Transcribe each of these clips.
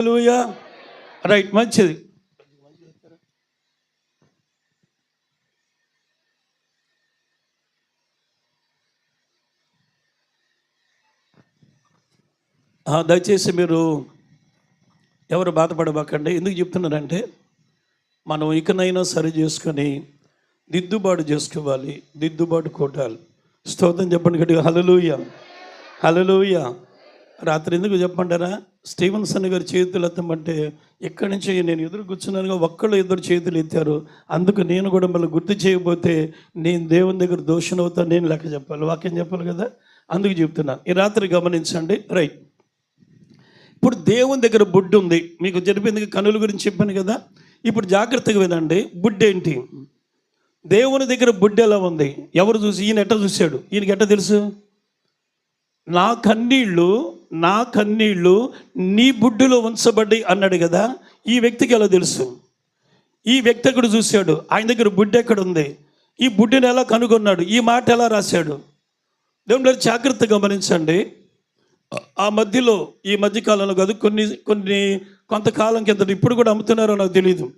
హల్లెలూయా right మంచిది. దయచేసి మీరు ఎవరు బాధపడబాకండి. ఎందుకు చెప్తున్నారంటే మనం ఇకనైనా సరి చేసుకొని దిద్దుబాటు చేసుకోవాలి దిద్దుబాటు కొట్టాలి స్తోత్రం చెప్పండి గట్టిగా హలలుయ హలలుయ రాత్రి ఎందుకు చెప్పంటారా స్టీవెన్సన్ గారి చేతులు ఎత్తమంటే ఎక్కడి నుంచి నేను ఎదురు కూర్చున్నానుగా ఒక్కళ్ళు ఇద్దరు చేతులు ఎత్తారు. అందుకు నేను కూడా మళ్ళీ గుర్తు చేయకపోతే నేను దేవుని దగ్గర దోషునవుతా నేను లెక్క చెప్పాలి. వాక్యం చెప్పాలి కదా? అందుకు చెప్తున్నాను ఈ రాత్రి గమనించండి. రైట్. ఇప్పుడు దేవుని దగ్గర బుడ్డు ఉంది. మీకు జరిపింది కనుల గురించి చెప్పాను కదా? ఇప్పుడు జాగ్రత్తగా వినండి. బుడ్డు ఏంటి? దేవుని దగ్గర బుడ్డు ఎలా ఉంది? ఎవరు చూసి? ఈయన ఎట్ట చూశాడు? ఈయనకి ఎట్ట తెలుసు? నా కన్నీళ్ళు నా కన్నీళ్ళు నీ బుడ్డులో ఉంచబడ్డి అన్నాడు కదా ఈ వ్యక్తికి ఎలా తెలుసు? ఈ వ్యక్తి ఎక్కడ చూశాడు? ఆయన దగ్గర బుడ్డ ఎక్కడ ఉంది? ఈ బుడ్డిని ఎలా కనుగొన్నాడు? ఈ మాట ఎలా రాశాడు? దేవుడు జాగ్రత్త గమనించండి. ఆ మధ్యలో ఈ మధ్యకాలంలో కాదు కొన్ని కొన్ని కొంతకాలం కింద ఇప్పుడు కూడా అమ్ముతున్నారో నాకు తెలియదు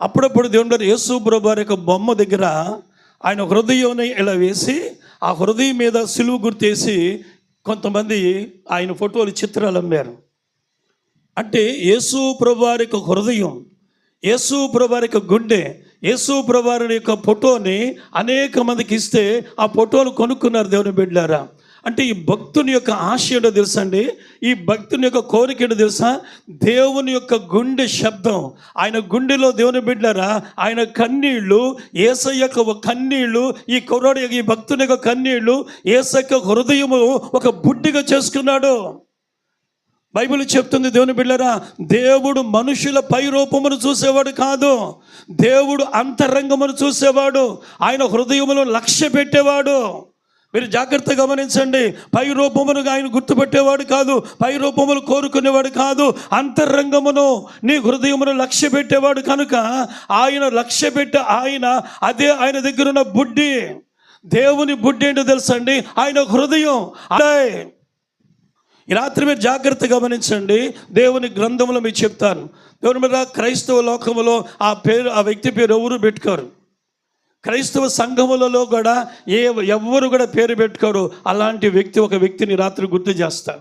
అప్పుడప్పుడు దేవుడు యేసు ప్రభారి యొక్క బొమ్మ దగ్గర ఆయన హృదయం ఇలా వేసి ఆ హృదయం మీద సిలువు గుర్తేసి కొంతమంది ఆయన ఫోటోలు చిత్రాలు అమ్మారు. అంటే యేసు ప్రభువారి యొక్క హృదయం యేసు ప్రభువారి యొక్క గుండె యేసు ప్రభువారి యొక్క ఫోటోని అనేక మందికి ఇస్తే ఆ ఫోటోలు కొనుక్కున్నారు దేవుని బిడ్డారా అంటే ఈ భక్తుని యొక్క ఆశ ఏంటో తెలుసా అండి? ఈ భక్తుని యొక్క కోరిక ఏంటో తెలుసా? దేవుని యొక్క గుండె శబ్దం. ఆయన గుండెలో దేవుని బిడ్డారా ఆయన కన్నీళ్ళు ఏస యొక్క కన్నీళ్ళు ఈ కుర్రాడు ఈ భక్తుని యొక్క కన్నీళ్ళు ఏస యొక్క హృదయము ఒక బుడ్డిగా చేసుకున్నాడు. బైబిల్ చెప్తుంది దేవుని బిళ్ళరా దేవుడు మనుషుల పై రూపమును చూసేవాడు కాదు. దేవుడు అంతరంగమును చూసేవాడు. ఆయన హృదయములో లక్ష్య పెట్టేవాడు. మీరు జాగ్రత్త గమనించండి. పై రూపమును ఆయన గుర్తుపెట్టేవాడు కాదు. పై రూపములు కోరుకునేవాడు కాదు. అంతరంగమును నీ హృదయమును లక్ష్య పెట్టేవాడు కనుక ఆయన లక్ష్య పెట్టే ఆయన అదే ఆయన దగ్గర ఉన్న బుడ్డి. దేవుని బుడ్డి ఏంటో తెలుసండి? ఆయన హృదయం. అదే ఈ రాత్రి మీరు జాగ్రత్త గమనించండి. దేవుని గ్రంథంలో మీకు చెప్తాను. దేవుని మీద క్రైస్తవ లోకములో ఆ పేరు ఆ వ్యక్తి పేరు ఎవరు పెట్టుకోరు. క్రైస్తవ సంఘములలో కూడా ఏ ఎవ్వరు కూడా పేరు పెట్టుకోరు. అలాంటి వ్యక్తి ఒక వ్యక్తిని రాత్రి గుర్తు చేస్తారు.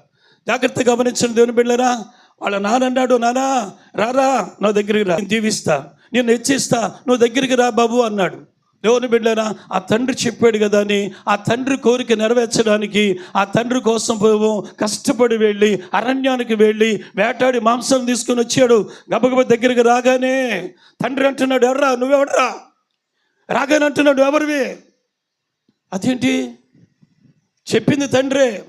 జాగ్రత్త గమనించిన దేవుని బిళ్ళరా. వాళ్ళ నానన్నాడు నానా రారా నా దగ్గరికి రా. దీవిస్తా. నేను హెచ్చిస్తా. నువ్వు దగ్గరికి రా బాబు అన్నాడు. దేవుని బిడ్డరా ఆ తండ్రి చెప్పాడు కదా అని ఆ తండ్రి కోరిక నెరవేర్చడానికి ఆ తండ్రి కోసం కష్టపడి వెళ్ళి అరణ్యానికి వెళ్ళి వేటాడి మాంసం తీసుకొని వచ్చాడు. గబగబ దగ్గరికి రాగానే తండ్రి అంటున్నాడు ఎవర్రా నువ్వెవడరా? రాగానే అంటున్నాడు ఎవరివి? అదేంటి? చెప్పింది తండ్రే.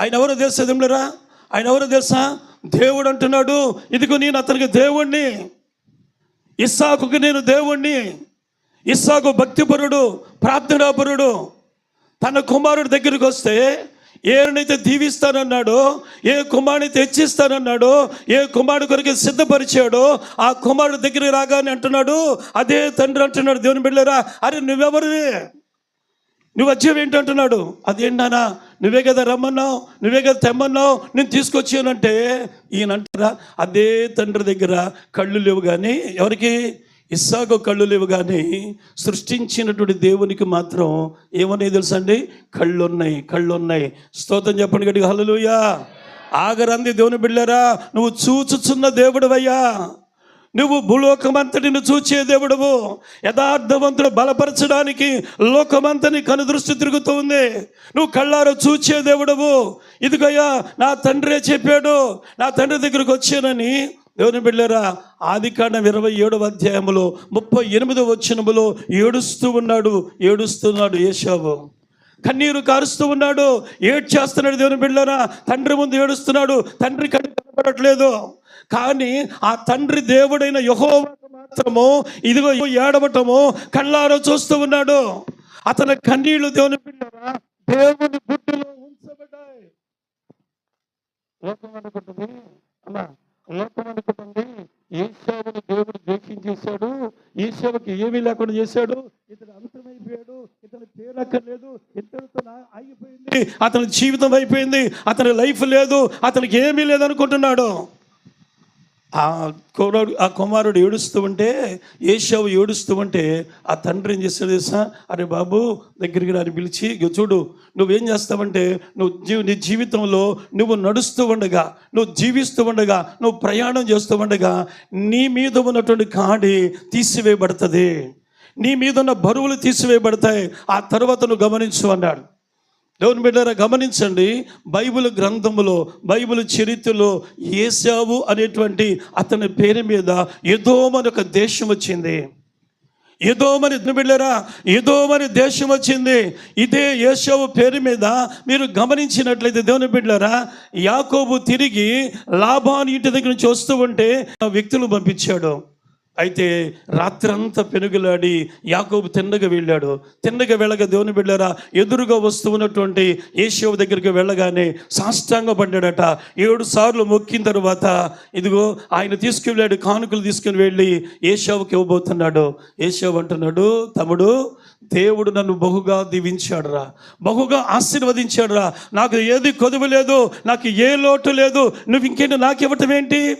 ఆయన ఎవరో తెలుసా దేవులరా ఆయన ఎవరో తెలుసా? దేవుడు అంటున్నాడు ఇదిగో నేను అతనికి దేవుణ్ణి. ఇస్సాకుకి నేను దేవుణ్ణి. ఇస్సాకు భక్తిపరుడు ప్రార్థనాపరుడు. తన కుమారుడి దగ్గరికి వస్తే ఏనైతే దీవిస్తానన్నాడో ఏ కుమారుని తెచ్చిస్తానన్నాడో ఏ కుమారుడు కొరకు సిద్ధపరిచాడో ఆ కుమారుడు దగ్గర రాగానే అంటున్నాడు అదే తండ్రి అంటున్నాడు దేవుని బిడ్డరా అరే నువ్వెవరివి? నువ్వు వచ్చేవి ఏంటంటున్నాడు అదేంటానా నువ్వే కదా రమ్మన్నావు నువ్వే కదా తెమ్మన్నావు నేను తీసుకొచ్చానంటే ఈయన అంటారా అదే తండ్రి దగ్గర కళ్ళు లేవు కానీ ఎవరికి? ఇస్సాకు కళ్ళు లేవు కానీ సృష్టించినటువంటి దేవునికి మాత్రం ఏమనేది తెలుసండి? కళ్ళు ఉన్నాయి కళ్ళు ఉన్నాయి స్తోత్రం చెప్పండి గడిగా హలలుయా ఆగరంది దేవుని బిళ్ళరా నువ్వు చూచుచున్న దేవుడవయ్యా. నువ్వు భూలోకమంతటిని చూచే దేవుడవు. యథార్థవంతుడు బలపరచడానికి లోకమంతని కనుదృష్టి తిరుగుతూ ఉంది. నువ్వు కళ్ళారు చూచే దేవుడవు. ఇదిగయ్యా నా తండ్రే చెప్పాడు నా తండ్రి దగ్గరకు వచ్చానని దేవుని బిళ్ళరా ఆది కాండం ఇరవై ఏడవ అధ్యాయములో ముప్పై ఎనిమిదవ వచ్చినములో ఏడుస్తూ ఉన్నాడు ఏడుస్తున్నాడు ఏషావు కన్నీరు కారుస్తూ ఉన్నాడు ఏడ్చేస్తున్నాడు దేవుని బిళ్ళరా తండ్రి ముందు ఏడుస్తున్నాడు తండ్రి కన్ను కనపడట్లేదు కానీ ఆ తండ్రి దేవుడైన యహోవాకు మాత్రము ఇదిగో ఏడవటము కళ్ళారో చూస్తూ ఉన్నాడు. అతని కన్నీళ్ళు దేవుని బిళ్ళరా దేవుని గుడ్డులో ఉంచబడ్డాయి. లోకం అనుకుంటుంది అమ్మా లోకం అనుకుంటుంది దేవుడు జోక్యం చేశాడు ఏషావుకి ఏమీ లేకుండా చేశాడు. ఇతడు అంతమైపోయాడు ఇతని పేరు అక్కర్లేదు ఇతనితో ఆగిపోయింది అతని జీవితం అయిపోయింది అతని లైఫ్ లేదు అతనికి ఏమీ లేదనుకుంటున్నాడు. ఆ కుమారుడు ఆ కుమారుడు ఏడుస్తూ ఉంటే ఏషావు ఏడుస్తూ ఉంటే ఆ తండ్రి ఏం చేస్తాడు తెలుసా? అరే బాబు దగ్గరికి రాని పిలిచి చూడు నువ్వేం చేస్తావంటే నువ్వు జీ నీ జీవితంలో నువ్వు నడుస్తూ ఉండగా నువ్వు జీవిస్తూ ఉండగా నువ్వు ప్రయాణం చేస్తూ ఉండగా నీ మీద ఉన్నటువంటి కాడి తీసివేయబడుతుంది. నీ మీద ఉన్న బరువులు తీసివేయబడతాయి. ఆ తర్వాత నువ్వు గమనించు అన్నాడు. దేవుని బిడ్డారా గమనించండి బైబిల్ గ్రంథములో బైబిల్ చరిత్రలో ఏసావు అనేటువంటి అతని పేరు మీద ఎదోమని ఒక దేశం వచ్చింది. ఏదోమని బిడ్డారా ఏదోమని దేశం వచ్చింది. ఇదే యేషావు పేరు మీద మీరు గమనించినట్లయితే దేవుని బిడ్డారా యాకోబు తిరిగి లాభాన్ని ఇంటి దగ్గర నుంచి వస్తూ ఉంటే ఆ వ్యక్తులు పంపించాడు. అయితే రాత్రంతా పెనుగులాడి యాకోబు తిన్నగా వెళ్ళాడు. తిన్నగా వెళ్ళగా దేవుని బిడ్డారా ఎదురుగా వస్తూ ఉన్నటువంటి ఏషావు దగ్గరికి వెళ్ళగానే సాష్టాంగ పడ్డాడట. ఏడు సార్లు మొక్కిన తర్వాత ఇదిగో ఆయన తీసుకువెళ్ళాడు కానుకలు తీసుకుని వెళ్ళి ఏషావుకి ఇవ్వబోతున్నాడు. ఏషావు అంటున్నాడు తమ్ముడు దేవుడు నన్ను బహుగా దీవించాడురా. బహుగా ఆశీర్వదించాడురా. నాకు ఏది కొదువు లేదు నాకు ఏ లోటు లేదు. నువ్వు ఇంకేంటి నాకు ఇవ్వటం ఏంటి?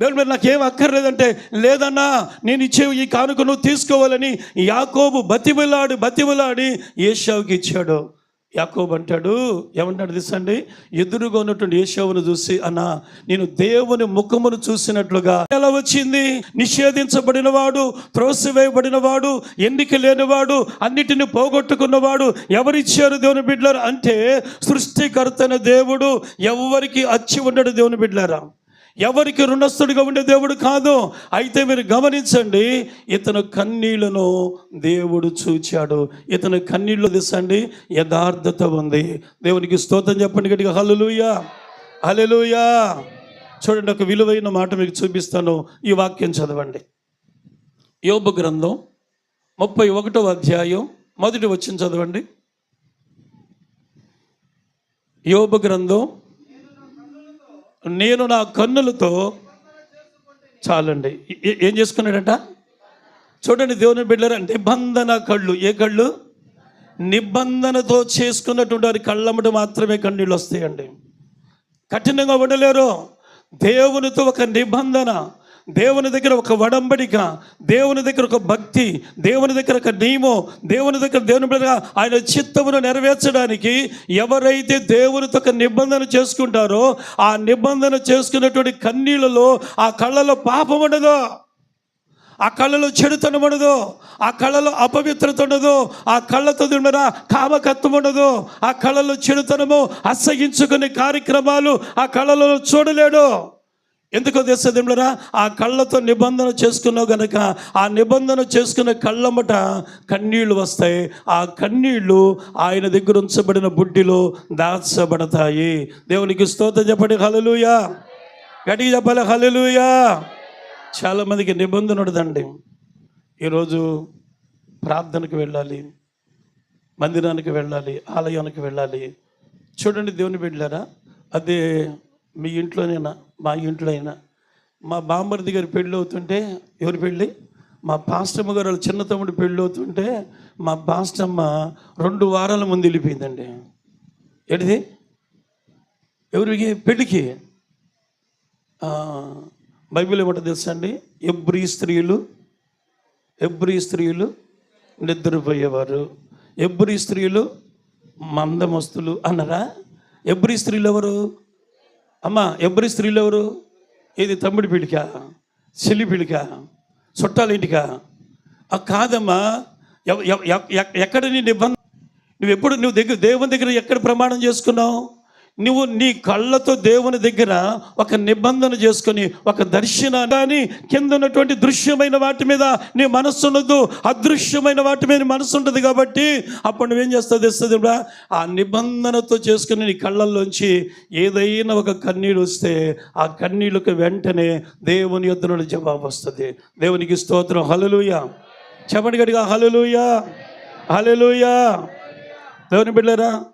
దేవుడు నాకు నాకేం అక్కర్లేదంటే లేదన్నా నేను ఇచ్చే ఈ కానుక నువ్వు తీసుకోవాలని యాకోబు బతిమిలాడి బతిమిలాడి ఏషావుకి ఇచ్చాడు. యాకోబు అంటాడు ఏమంటాడు తీసండి ఎదురుగా ఉన్నటువంటి ఏషావును చూసి అన్నా నేను దేవుని ముఖమును చూసినట్లుగా ఎలా వచ్చింది? నిషేధించబడిన వాడు త్రోసివేయబడిన వాడు ఎన్నిక లేనివాడు అన్నిటిని పోగొట్టుకున్నవాడు ఎవరిచ్చారు దేవుని బిడ్డలారా? అంటే సృష్టికర్తన దేవుడు ఎవరికి అచ్చి ఉండడు దేవుని బిడ్డలారా? ఎవరికి రుణస్థుడిగా ఉండే దేవుడు కాదు. అయితే మీరు గమనించండి ఇతను కన్నీళ్ళను దేవుడు చూచాడు. ఇతను కన్నీళ్ళు దిశండి యథార్థత ఉంది. దేవునికి స్తోత్రం చెప్పండి గట్టిగా. హలలుయా హలలుయా చూడండి ఒక విలువైన మాట మీకు చూపిస్తాను. ఈ వాక్యం చదవండి. యోబు గ్రంథం ముప్పై ఒకటో అధ్యాయం మొదటి వచ్చిన చదవండి. యోబు గ్రంథం నేను నా కన్నులతో చాలండి. ఏ- ఏం చేసుకున్నాడట? చూడండి దేవుని బిడ్డలు నిబంధన కళ్ళు. ఏ కళ్ళు? నిబంధనతో చేసుకున్నటువంటి వారి కళ్ళమ్మటి మాత్రమే కన్నీళ్ళు వస్తాయండి. కఠినంగా ఉండలేరు. దేవునితో ఒక నిబంధన. దేవుని దగ్గర ఒక వడంబడిక దేవుని దగ్గర ఒక భక్తి దేవుని దగ్గర ఒక నియమం దేవుని దగ్గర దేవుని బిడ్డగా ఆయన చిత్తమును నెరవేర్చడానికి ఎవరైతే దేవునితో ఒక నిబంధన చేసుకుంటారో ఆ నిబంధన చేసుకున్నటువంటి కన్నీళ్ళలో ఆ కళ్ళలో పాపం ఉండదు. ఆ కళ్ళలో చెడుతనం ఉండదు. ఆ కళ్ళలో అపవిత్రత ఉండదు. ఆ కళ్ళతో దిమ్మరా కామకత్వం ఉండదు. ఆ కళ్ళలో చెడుతనము అసహించుకునే కార్యక్రమాలు ఆ కళ్ళలో చూడలేడు. ఎందుకో తెలుసా దిమ్మరా ఆ కళ్ళతో నిబంధన చేసుకున్నావు గనక ఆ నిబంధన చేసుకున్న కళ్ళమ్మట కన్నీళ్ళు వస్తాయి. ఆ కన్నీళ్ళు ఆయన దగ్గర ఉంచబడిన బుడ్డిలో దాచబడతాయి. దేవునికి స్తోత్రం చెప్పండి. హలలుయా గడికి చెప్పాలి? హలలుయా చాలామందికి నిబంధన ఉండదండి. ఈరోజు ప్రార్థనకు వెళ్ళాలి మందిరానికి వెళ్ళాలి ఆలయానికి వెళ్ళాలి. చూడండి దేవుని బిడ్డారా అదే మీ ఇంట్లోనేనా? మా ఇంట్లో అయినా మా బాంబర్ది గారి పెళ్ళి అవుతుంటే ఎవరి పెళ్ళి? మా పాస్టమ్మ గారు వాళ్ళ చిన్న తమ్ముడు పెళ్ళి అవుతుంటే మా పాస్టమ్మ రెండు వారాల ముందు వెళ్ళిపోయిందండి. ఏంటిది? ఎవరికి? పెళ్ళికి. బైబిల్ ఏమంటే తెలుసా అండి? ఎబ్రి స్త్రీలు ఎబ్రి స్త్రీలు నిద్రపోయేవారు. ఎబ్రి స్త్రీలు మందమస్తులు అన్నరా? ఎబ్రి స్త్రీలు ఎవరు? అమ్మా ఎవరి స్త్రీలు ఎవరు ఏది తమ్ముడి పిడిక చెల్లి పిడిక చుట్టాలింటికా ఆ కాదమ్మా ఎక్కడ నీ నిబంధన నువ్వు ఎప్పుడు నువ్వు దగ్గర దేవుని దగ్గర ఎక్కడ ప్రమాణం చేసుకున్నావు? నువ్వు నీ కళ్ళతో దేవుని దగ్గర ఒక నిబంధన చేసుకొని ఒక దర్శనాన్ని కింద ఉన్నటువంటి దృశ్యమైన వాటి మీద నీ మనస్సు ఉండదు. అదృశ్యమైన వాటి మీద మనసు ఉంటుంది కాబట్టి అప్పుడు నువ్వేం చేస్తావు తెస్తుంది ఆ నిబంధనతో చేసుకుని నీ కళ్ళల్లోంచి ఏదైనా ఒక కన్నీరు వస్తే ఆ కన్నీళ్ళకు వెంటనే దేవుని యొద్ద నుండి జవాబు వస్తుంది. దేవునికి స్తోత్రం. హలలుయ చెప్పండి గడిగా హలలుయ హల్లెలూయా. దేవుని బిడ్డరా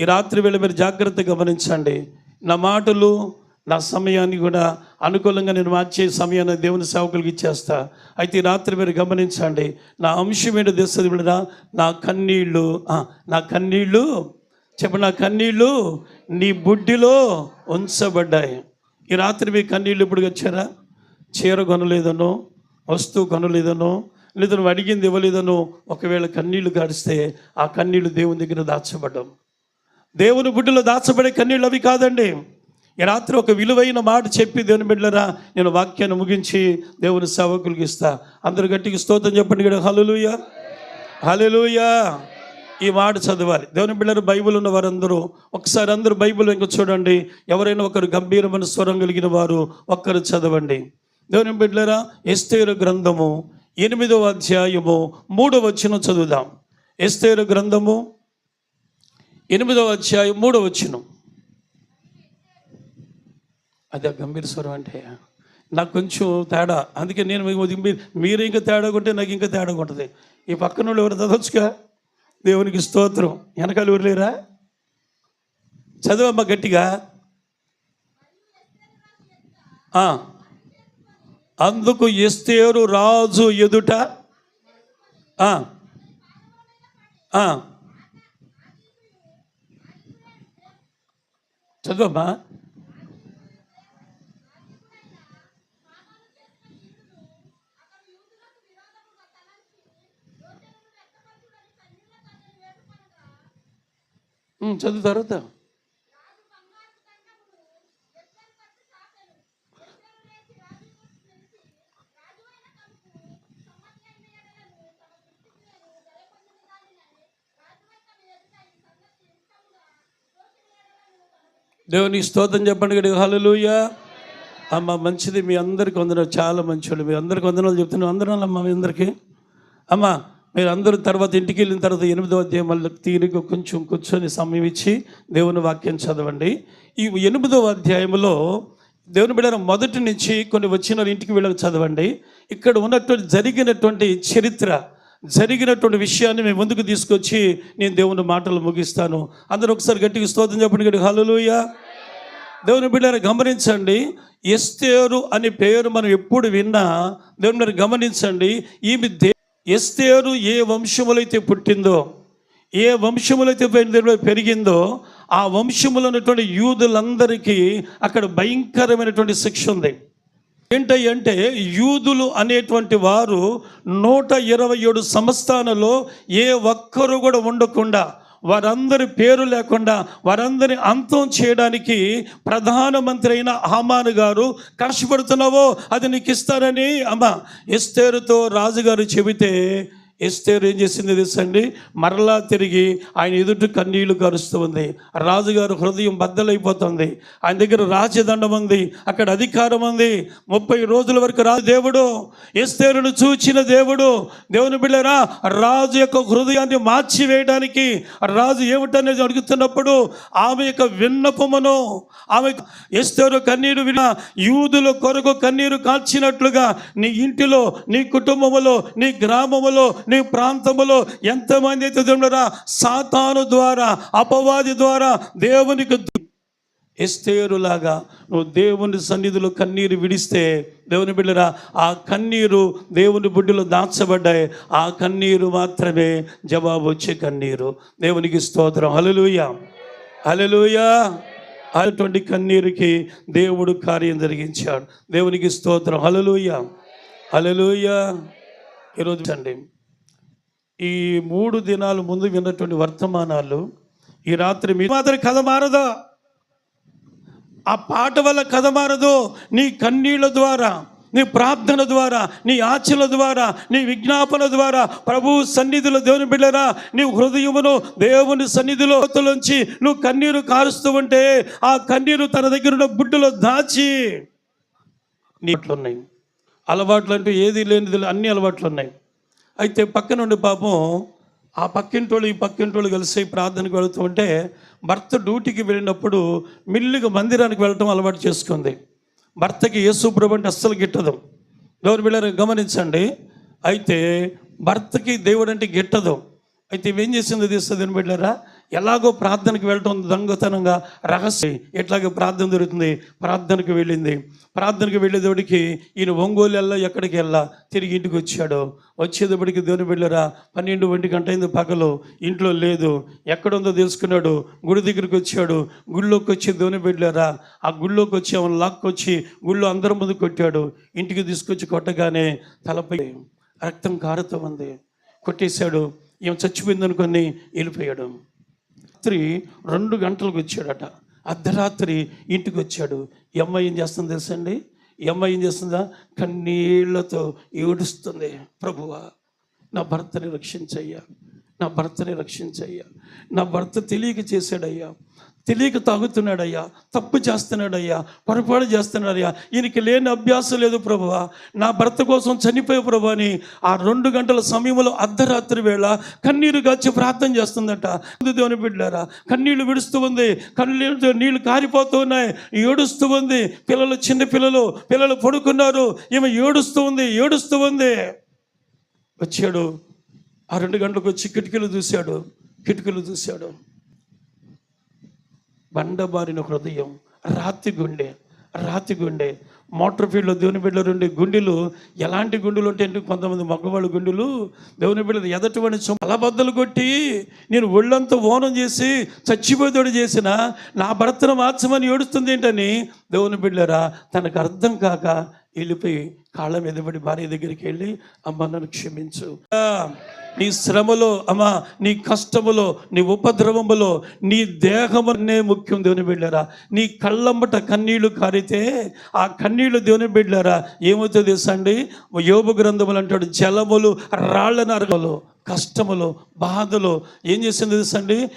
ఈ రాత్రి వేళ మీరు జాగ్రత్తగా గమనించండి. నా మాటలు నా సమయాన్ని కూడా అనుకూలంగా నేను మార్చే సమయాన్ని దేవుని సేవకులకి ఇచ్చేస్తా. అయితే ఈ రాత్రి మీరు గమనించండి. నా అంశం ఏంటో తెలుస్తుంది నా కన్నీళ్ళు నా కన్నీళ్ళు చెప్ప నా కన్నీళ్ళు నీ బుడ్డిలో ఉంచబడ్డాయి. ఈ రాత్రి మీ కన్నీళ్ళు ఇప్పుడు వచ్చారా చీర కొనలేదనో వస్తువు కొనలేదనో లేదా నువ్వు అడిగింది ఇవ్వలేదనో ఒకవేళ కన్నీళ్ళు గడిస్తే ఆ కన్నీళ్ళు దేవుని దగ్గర దాచబడ్డం. దేవుని గుడ్డలో దాచబడే కన్నీళ్ళు అవి కాదండి. ఈ రాత్రి ఒక విలువైన మాట చెప్పి దేవుని బిడ్డలరా నేను వాక్యాన్ని ముగించి దేవుని సేవకులకి ఇస్తా. అందరు గట్టికి స్తోత్రం చెప్పండి కదా హలలుయ హలలుయ ఈ మాట చదవాలి. దేవుని బిడ్డలు బైబుల్ ఉన్న వారందరూ ఒకసారి అందరూ బైబిల్ ఇంకా చూడండి. ఎవరైనా ఒకరు గంభీరమైన స్వరం కలిగిన వారు ఒక్కరు చదవండి. దేవుని బిడ్డలరా ఎస్తేరు గ్రంథము ఎనిమిదవ అధ్యాయము మూడవ వచ్చిన చదువుదాం. ఎస్తేరు గ్రంథము ఎనిమిదవ అధ్యాయం మూడవ వచ్చినం అదే గంభీర స్వరం అంటే నాకు కొంచెం తేడా అందుకే నేను మీరు ఇంకా తేడా కొంటే నాకు ఇంకా తేడా ఉంటుంది. ఈ పక్కన వాళ్ళు ఎవరు చదవచ్చుగా? దేవునికి స్తోత్రం. వెనకాల ఎవరు లేరా? చదవమ్మ గట్టిగా. ఆ. అందుకు ఎస్తేరు రాజు ఎదుట ఆ. ఆ. చదవమ్మా ఉమ్, చదువు తర్వాత దేవుని స్తోత్రం చెప్పండి గడి హల్లెలూయ. అమ్మ మంచిది. మీ అందరికి వందనాలు. చాలా మంచివాళ్ళు. మీ అందరికి వందనాలు చెప్తున్నాను వందనాలు అమ్మ మీ అందరికీ. అమ్మ మీరు అందరూ తర్వాత ఇంటికి వెళ్ళిన తర్వాత ఎనిమిదో అధ్యాయం మళ్ళీ తీరిక కొంచెం కూర్చొని సమయం ఇచ్చి దేవుని వాక్యం చదవండి. ఈ ఎనిమిదవ అధ్యాయంలో దేవుని బిడ్డ మొదటి నుంచి కొన్ని వచ్చిన ఇంటికి వెళ్ళి చదవండి. ఇక్కడ ఉన్నటువంటి జరిగినటువంటి చరిత్ర జరిగినటువంటి విషయాన్ని మేము ముందుకు తీసుకొచ్చి నేను దేవుని మాటలు ముగిస్తాను. అందరూ ఒకసారి గట్టిగా స్తోత్రం చెప్పండి గట్టి హలోయ దేవుని బిడ్డలు గమనించండి. ఎస్తేరు అనే పేరు మనం ఎప్పుడు విన్నా దేవుని గమనించండి. ఈమె దే ఎస్తేరు ఏ వంశములైతే పుట్టిందో ఏ వంశములైతే పెరిగిందో ఆ వంశములు ఉన్నటువంటి యూదులందరికీ అక్కడ భయంకరమైనటువంటి శిక్ష ఉంది. ఏంటి అంటే యూదులు అనేటువంటి వారు నూట ఇరవై ఏడు సంస్థానాల్లో ఏ ఒక్కరు కూడా ఉండకుండా వారందరి పేరు లేకుండా వారందరి అంతం చేయడానికి ప్రధానమంత్రి అయిన హమాన్ గారు కష్టపడుతున్నావో అది నీకు ఇస్తారని అమ్మ ఇస్తేరుతో రాజుగారు చెబితే ఎస్తేరు ఏం చేసింది తెలుసండి? మరలా తిరిగి ఆయన ఎదుటి కన్నీళ్ళు కరుస్తూ ఉంది. రాజుగారు హృదయం బద్దలైపోతుంది. ఆయన దగ్గర రాజదండం ఉంది. అక్కడ అధికారం ఉంది. ముప్పై రోజుల వరకు రాజు దేవుడు ఎస్తేరును చూచిన దేవుడు దేవుని బిళ్ళరా రాజు యొక్క హృదయాన్ని మార్చివేయడానికి రాజు ఏమిటనేది అడుగుతున్నప్పుడు ఆమె యొక్క విన్నపమును ఆమె ఎస్తేరు కన్నీరు విన యూదుల కొరకు కన్నీరు కాల్చినట్లుగా నీ ఇంటిలో నీ కుటుంబములో నీ గ్రామములో నీ ప్రాంతములో ఎంతమంది అయితే సాతాను ద్వారా అపవాది ద్వారా దేవునికి దు- ఎస్తేరులాగా నువ్వు దేవుని సన్నిధిలో కన్నీరు విడిస్తే దేవుని బిడ్డరా ఆ కన్నీరు దేవుని బుడ్డిలో దాచబడ్డాయి. ఆ కన్నీరు మాత్రమే జవాబు వచ్చే కన్నీరు. దేవునికి స్తోత్రం. హలలుయ హల్లెలూయా. అటువంటి కన్నీరుకి దేవుడు కార్యం జరిగించాడు. దేవునికి స్తోత్రం. హలలుయ హలలుయ ఈరోజు అండి ఈ మూడు దినాలు ముందు విన్నటువంటి వర్తమానాలు ఈ రాత్రి మీ మాత్రం కథ మారదా? ఆ పాట వల్ల కథ మారదు. నీ కన్నీళ్ళ ద్వారా నీ ప్రార్థన ద్వారా నీ ఆచల ద్వారా నీ విజ్ఞాపన ద్వారా ప్రభు సన్నిధిలో దేవుని బిడ్డరా నీ హృదయమును దేవుని సన్నిధిలో లోతులోంచి నువ్వు కన్నీరు కారుస్తూ ఉంటే ఆ కన్నీరు తన దగ్గర ఉన్న బుడ్డులో దాచి నీ అలవాట్లు ఉన్నాయి అలవాట్లు అంటూ ఏది లేనిది అన్ని అలవాట్లు ఉన్నాయి అయితే పక్కనుండి పాపం ఆ పక్కింటోళ్ళు ఈ పక్కింటోళ్ళు కలిసి ప్రార్థనకు వెళుతూ ఉంటే భర్త డ్యూటీకి వెళ్ళినప్పుడు మిల్లుగా మందిరానికి వెళ్ళటం అలవాటు చేసుకుంది. భర్తకి యేసుప్రభు అంటే అస్సలు గిట్టదు. ఎవరు వెళ్ళారు గమనించండి. అయితే భర్తకి దేవుడు అంటే గిట్టదు. అయితే ఏం చేసింది తీస్తుంది దేవుని ఎలాగో ప్రార్థనకు వెళ్ళటం దొంగతనంగా రహస్యం ఎట్లాగో ప్రార్థన దొరుకుతుంది ప్రార్థనకు వెళ్ళింది. ప్రార్థనకు వెళ్ళేటప్పటికి ఈయన ఒంగోలు వెళ్ళా ఎక్కడికి వెళ్ళా? తిరిగి ఇంటికి వచ్చాడు. వచ్చేటప్పటికి దేవుని వెళ్ళరా పన్నెండు ఒంటి గంట అయింది పగలు. ఇంట్లో లేదు. ఎక్కడుందో తెలుసుకున్నాడు. గుడి దగ్గరికి వచ్చాడు. గుళ్ళోకి వచ్చి దేవుని వెళ్ళారా ఆ గుళ్ళోకి వచ్చి ఆమెను లాక్కొచ్చి గుళ్ళో అందరి ముందు కొట్టాడు. ఇంటికి తీసుకొచ్చి కొట్టగానే తలపై రక్తం కారుతూ ఉంది. కొట్టేశాడు. ఈమె చచ్చిపోయిందనుకొని వెళ్ళిపోయాడు. రాత్రి రెండు గంటలకు వచ్చాడట. అర్ధరాత్రి ఇంటికి వచ్చాడు. ఈ అమ్మాయి ఏం చేస్తుంది తెలుసండి? ఈ అమ్మాయి ఏం చేస్తుందా? కన్నీళ్ళతో ఏడుస్తుంది. ప్రభువా నా భర్తని రక్షించయ్యా. నా భర్తని రక్షించయ్యా. నా భర్త తెలియక చేశాడయ్యా. తెలియక తాగుతున్నాడయ్యా తప్పు చేస్తున్నాడయ్యా పొరపాటు చేస్తున్నాడయ్యా. ఈయనకి లేని అభ్యాసం లేదు ప్రభువా. నా భర్త కోసం చనిపోయే ప్రభు అని ఆ రెండు గంటల సమయంలో అర్ధరాత్రి వేళ కన్నీరు గాచి ప్రార్థన చేస్తుందట. దేవుని బిడ్డారా కన్నీళ్ళు విడుస్తూ ఉంది. కన్నీళ్ళు నీళ్ళు కారిపోతూ ఉన్నాయి. ఏడుస్తూ ఉంది. పిల్లలు చిన్న పిల్లలు పిల్లలు పడుకున్నారు. ఈమె ఏడుస్తూ ఉంది ఏడుస్తూ ఉంది. వచ్చాడు. ఆ రెండు గంటలకు వచ్చి కిటికీలు చూశాడు కిటికీలు చూశాడు. బండబారిన హృదయం రాతి గుండె రాతి గుండె. మోటార్ ఫీల్డ్లో దేవుని బిడ్డలో ఉండే గుండెలు. ఎలాంటి గుండెలు ఉంటాయంటే కొంతమంది మగవాళ్ళ గుండెలు. దేవుని బిడ్డలు ఎదటివని అలబద్దలు కొట్టి నేను ఒళ్ళంతా ఓనం చేసి చచ్చిపోతాడు చేసిన నా భర్తను మార్చమని ఏడుస్తుంది ఏంటని? దేవుని బిడ్డరా తనకు అర్థం కాక వెళ్ళిపోయి కాళ్ళ మీద పడి భార్య దగ్గరికి వెళ్ళి అమ్మ నన్ను క్షమించు. నీ శ్రమలో అమ్మా నీ కష్టములో నీ ఉపద్రవములో నీ దేహమనే ముఖ్యం దేవుని బిడ్డారా. నీ కళ్ళంబట కన్నీళ్ళు కారితే ఆ కన్నీళ్ళు దేవుని బిడ్డారా. ఏమవుతుంది తెలుసా అండి? యోగ గ్రంథములు అంటాడు జలములు రాళ్ళ నరగలు కష్టములో బాధలో. ఏం చేసింది తెలుసండి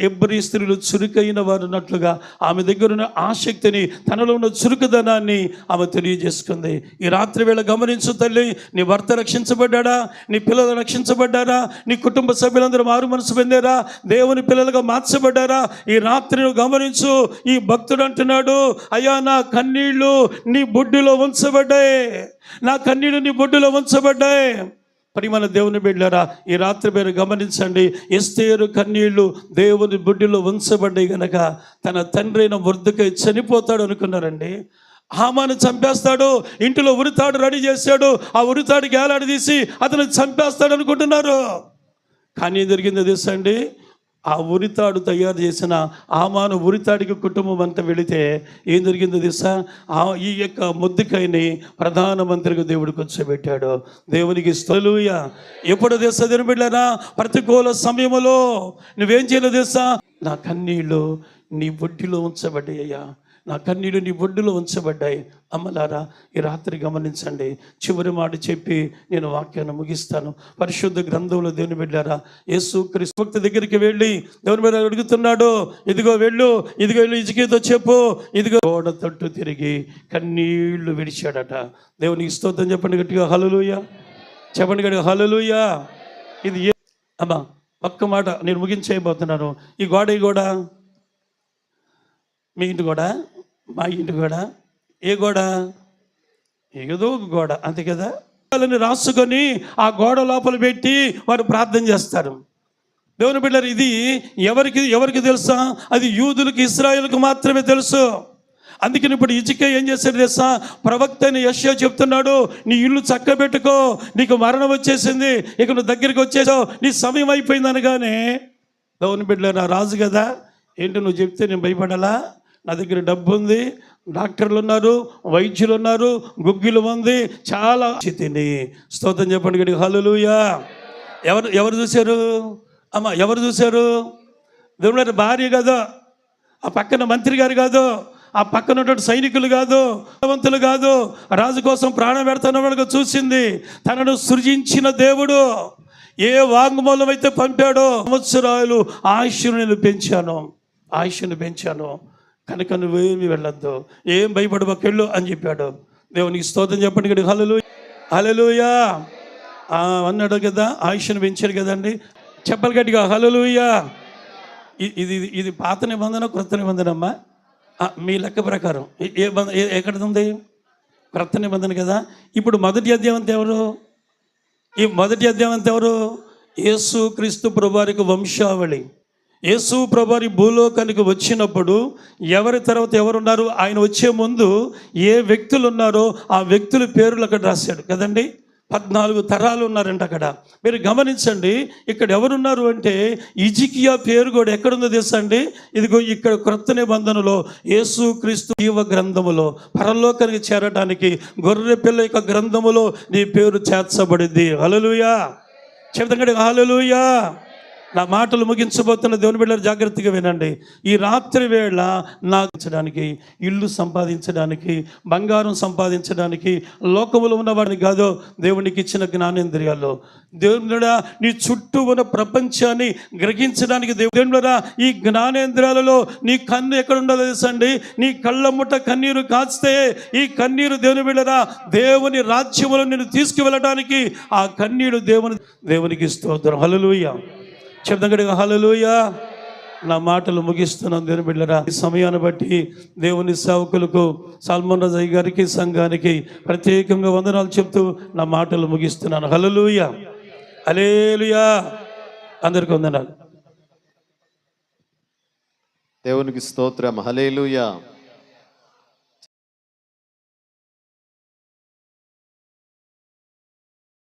ఎవ్వరి స్త్రీలు చురుకైన వారు ఉన్నట్లుగా ఆమె దగ్గర ఉన్న ఆసక్తిని తనలో ఉన్న చురుకుదనాన్ని ఆమె తెలియజేసుకుంది. ఈ రాత్రి వేళ గమనించు తల్లి నీ భర్త రక్షించబడ్డా నీ పిల్లలు రక్షించబడ్డారు? నీ కుటుంబ సభ్యులందరూ మారు మనసు పొందారా? దేవుని పిల్లలుగా మార్చబడ్డారా? ఈ రాత్రి గమనించు ఈ భక్తుడు అంటున్నాడు అయ్యా నా కన్నీళ్ళు నీ బొడ్డులో ఉంచబడ్డాయి. నా కన్నీళ్ళు నీ బొడ్డులో ఉంచబడ్డాయి. పరిమళ దేవుని బిడ్డారా ఈ రాత్రి మీరు గమనించండి ఎస్తేరు కన్నీళ్ళు దేవుని బుడ్డిలో ఉంచబడ్డాయి గనక తన తండ్రి అయిన చనిపోతాడు అనుకున్నారండి. హామాను చంపేస్తాడు ఇంటిలో ఉరితాడు రెడీ చేశాడు ఆ ఉరితాడికి ఏలాడి తీసి అతను చంపేస్తాడు అనుకుంటున్నారు. కానీ ఏం తెలుసండి ఆ ఉరితాడు తయారు చేసిన ఆమాను ఉరితాడికి కుటుంబం అంతా వెళితే ఏం జరిగిందో తెలుసా? ఆ ఈ యొక్క ముద్దుకైని ప్రధానమంత్రిగా దేవుడు కూర్చోబెట్టాడు. దేవునికి స్థలుయ ఎప్పుడు తెలుసా దేవుని ప్రతికూల సమయంలో. నువ్వేం చేయలేదు తెలుసా? నా కన్నీళ్ళు నీ బొడ్డిలో ఉంచబడ్డాయ్యా. నా కన్నీళ్ళు నీ బొడ్డులో ఉంచబడ్డాయి. అమ్మలారా ఈ రాత్రి గమనించండి. చివరి మాట చెప్పి నేను వాక్యాన్ని ముగిస్తాను. పరిశుద్ధ గ్రంథంలో దేవుని బిడ్డారా యేసు క్రీస్తు దగ్గరికి వెళ్ళి దేవుని మీద అడుగుతున్నాడు ఇదిగో వెళ్ళు ఇదిగో వెళ్ళు ఇజికేతో చెప్పు ఇదిగో గోడ తట్టు తిరిగి కన్నీళ్ళు విడిచాడట. దేవునికి స్తోత్రం చెప్పండి గట్టిగా హలలుయ చెప్పండి గట్టిగా హలలుయ ఇది ఏ అమ్మా ఒక్క మాట నేను ముగించేయబోతున్నాను. ఈ గోడ ఈ గోడ. మీ ఇంటి గోడ? మా ఇంటి గోడ. ఏ గోడ? ఏదో ఒక గోడ అంతే కదా? వాళ్ళని రాసుకొని ఆ గోడ లోపల పెట్టి వారు ప్రార్థన చేస్తారు. దేవుని బిడ్డలు ఇది ఎవరికి ఎవరికి తెలుసా? అది యూదులకు ఇస్రాయేల్కు మాత్రమే తెలుసు. అందుకని ఇప్పుడు ఇజికే ఏం చేశాడు తెలుసా? ప్రవక్త అని యశ్యా చెప్తున్నాడు నీ ఇల్లు చక్కబెట్టుకో నీకు మరణం వచ్చేసింది ఇక నువ్వు దగ్గరికి వచ్చేసావు నీ సమయం అయిపోయింది అనగానే దేవుని బిడ్డలు నా రాజు కదా ఏంటి నువ్వు చెప్తే నేను భయపడాలా? నా దగ్గర డబ్బు ఉంది డాక్టర్లు ఉన్నారు వైద్యులు ఉన్నారు గుగ్గిలు ఉంది చాలా చితిని. స్తోత్రం చెప్పండి గడి హలులుయా ఎవరు ఎవరు చూశారు? అమ్మ ఎవరు చూశారు? దేవుడు భార్య కాదు. ఆ పక్కన మంత్రి గారు కాదు. ఆ పక్కన ఉన్నటువంటి సైనికులు కాదు. భగవంతులు కాదు. రాజు కోసం ప్రాణం పెడుతున్నవాడుగా చూసింది. తనను సృజించిన దేవుడు ఏ వాంగ్మూలం అయితే పంపాడో సంవత్సరాలు ఆయుష్ను నేను పెంచాను. ఆయుష్ను పెంచాను. కనుక నువ్వేమి వెళ్ళొద్దు. ఏం భయపడబకెళ్ళు అని చెప్పాడు. దేవునికి స్తోత్రం చెప్పండి ఇక్కడ హలలు హలలుయా అన్నాడు కదా ఆయుష్ను పెంచాడు కదండి. చెప్పలు గట్టిగా హలలుయా ఇది ఇది- ఇది పాత నిబంధన క్రొత్త నిబంధన అమ్మా మీ లెక్క ప్రకారం. ఏ- ఏ బంధ- ఎక్కడ ఉంది? క్రొత్త నిబంధన కదా. ఇప్పుడు మొదటి అధ్యాయం ఎవరు? ఈ మొదటి అధ్యాయం ఎవరు? యేసు క్రీస్తు ప్రభువారికి వంశావళి. యేసు ప్రభారి భూలోకానికి వచ్చినప్పుడు ఎవరి తర్వాత ఎవరున్నారు? ఆయన వచ్చే ముందు ఏ వ్యక్తులు ఉన్నారో ఆ వ్యక్తుల పేర్లు అక్కడ రాశాడు. కదండి? పద్నాలుగు తరాలు ఉన్నారంట అక్కడ. మీరు గమనించండి ఇక్కడ ఎవరున్నారు అంటే ఇజికియా పేరు కూడా ఎక్కడుందో తెలుసండి ఇదిగో ఇక్కడ క్రొత్త నిబంధనలో యేసు క్రీస్తు జీవ గ్రంథములో పరలోకానికి చేరడానికి గొర్రె పిల్ల యొక్క గ్రంథములో నీ పేరు చేర్చబడింది. హలలుయా చెప్తాం హల్లెలూయా! నా మాటలు ముగించబోతున్న దేవుని బిడ్డలు జాగ్రత్తగా వినండి. ఈ రాత్రి వేళ నాగించడానికి ఇల్లు సంపాదించడానికి బంగారం సంపాదించడానికి లోకములో ఉన్నవాడిని కాదు దేవునికి ఇచ్చిన జ్ఞానేంద్రియాలు. దేవుడా నీ చుట్టూ ఉన్న ప్రపంచాన్ని గ్రహించడానికి దేవుడా ఈ జ్ఞానేంద్రియాలలో నీ కన్ను ఎక్కడ ఉండదో తెలుసండి. నీ కళ్ళ ముట్ట కన్నీరు కాస్తే ఈ కన్నీరు దేవుని బిడ్డరా దేవుని రాజ్యములో నేను తీసుకువెళ్ళడానికి ఆ కన్నీరు దేవుని దేవునికి స్తోత్రం. హలలుయ్యా చెప్తాం గడిగా హల్లెలూయా. నా మాటలు ముగిస్తున్నాను దేవుని బిడ్డరా ఈ సమయాన్ని బట్టి దేవుని సేవకులకు సల్మాన్ రజయ్ గారికి సంఘానికి ప్రత్యేకంగా వందనాలు చెప్తూ నా మాటలు ముగిస్తున్నాను. హల్లెలూయా. హల్లెలూయా. అందరికీ వందనాలు. దేవునికి స్తోత్రం. హలేలుయా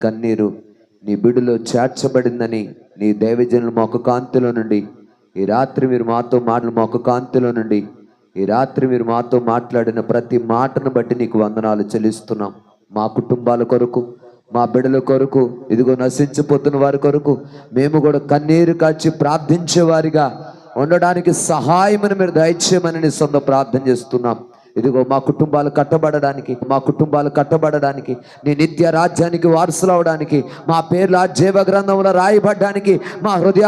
కన్నీరు నీ బిడులో చేర్చబడిందని నీ దైవజనుల మొక్క కాంతిలో నుండి ఈ రాత్రి మీరు మాతో మాటలు మొక్క కాంతిలో నుండి ఈ రాత్రి మీరు మాతో మాట్లాడిన ప్రతి మాటను బట్టి నీకు వందనాలు చెల్లిస్తున్నాం. మా కుటుంబాల కొరకు మా బిడల కొరకు ఇదిగో నశించిపోతున్న వారి కొరకు మేము కూడా కన్నీరు కాచి ప్రార్థించే వారిగా ఉండడానికి సహాయమని మీరు దయచేయమని సొంత ప్రార్థన చేస్తున్నాం. ఇదిగో మా కుటుంబాలు కట్టబడడానికి మా కుటుంబాలు కట్టబడడానికి నీ నిత్య రాజ్యానికి వారసులు అవడానికి మా పేర్లు ఆ జీవ గ్రంథంలో రాయబడ్డానికి మా హృదయ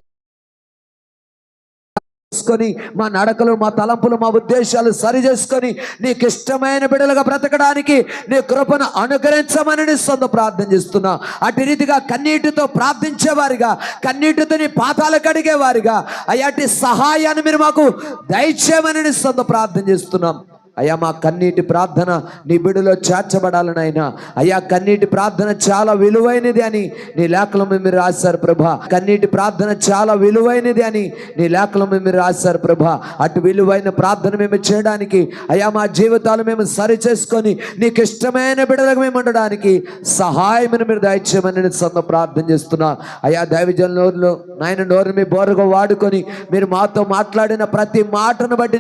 చేసుకొని మా నడకలు మా తలంపులు మా ఉద్దేశాలు సరి చేసుకొని నీకు ఇష్టమైన బిడలుగా బ్రతకడానికి నీ కృపను అనుగ్రహించమని సొంత ప్రార్థన చేస్తున్నా. అటు రీతిగా కన్నీటితో ప్రార్థించేవారిగా కన్నీటితో నీ పాతాలు కడిగేవారిగా అయ్యాటి సహాయాన్ని మీరు మాకు దయచేయమని సొంత ప్రార్థన చేస్తున్నాం. అయ్యా మా కన్నీటి ప్రార్థన నీ బిడులో చేర్చబడాలని ఆయన అయ్యా కన్నీటి ప్రార్థన చాలా విలువైనది అని నీ లేఖలో మీరు రాశారు ప్రభా. కన్నీటి ప్రార్థన చాలా విలువైనది అని నీ లేఖలో మీరు రాశారు ప్రభా. అటు విలువైన ప్రార్థన మేము చేయడానికి అయ్యా మా జీవితాలు మేము సరి చేసుకొని నీకు ఇష్టమైన బిడలకు మేము ఉండడానికి సహాయమని మీరు దయచేయమని నేను సొంత ప్రార్థన చేస్తున్నా. అయ్యా దైవజన్ నోరులో నాయన నోరుని మీ బోరగా వాడుకొని మీరు మాతో మాట్లాడిన ప్రతి మాటను బట్టి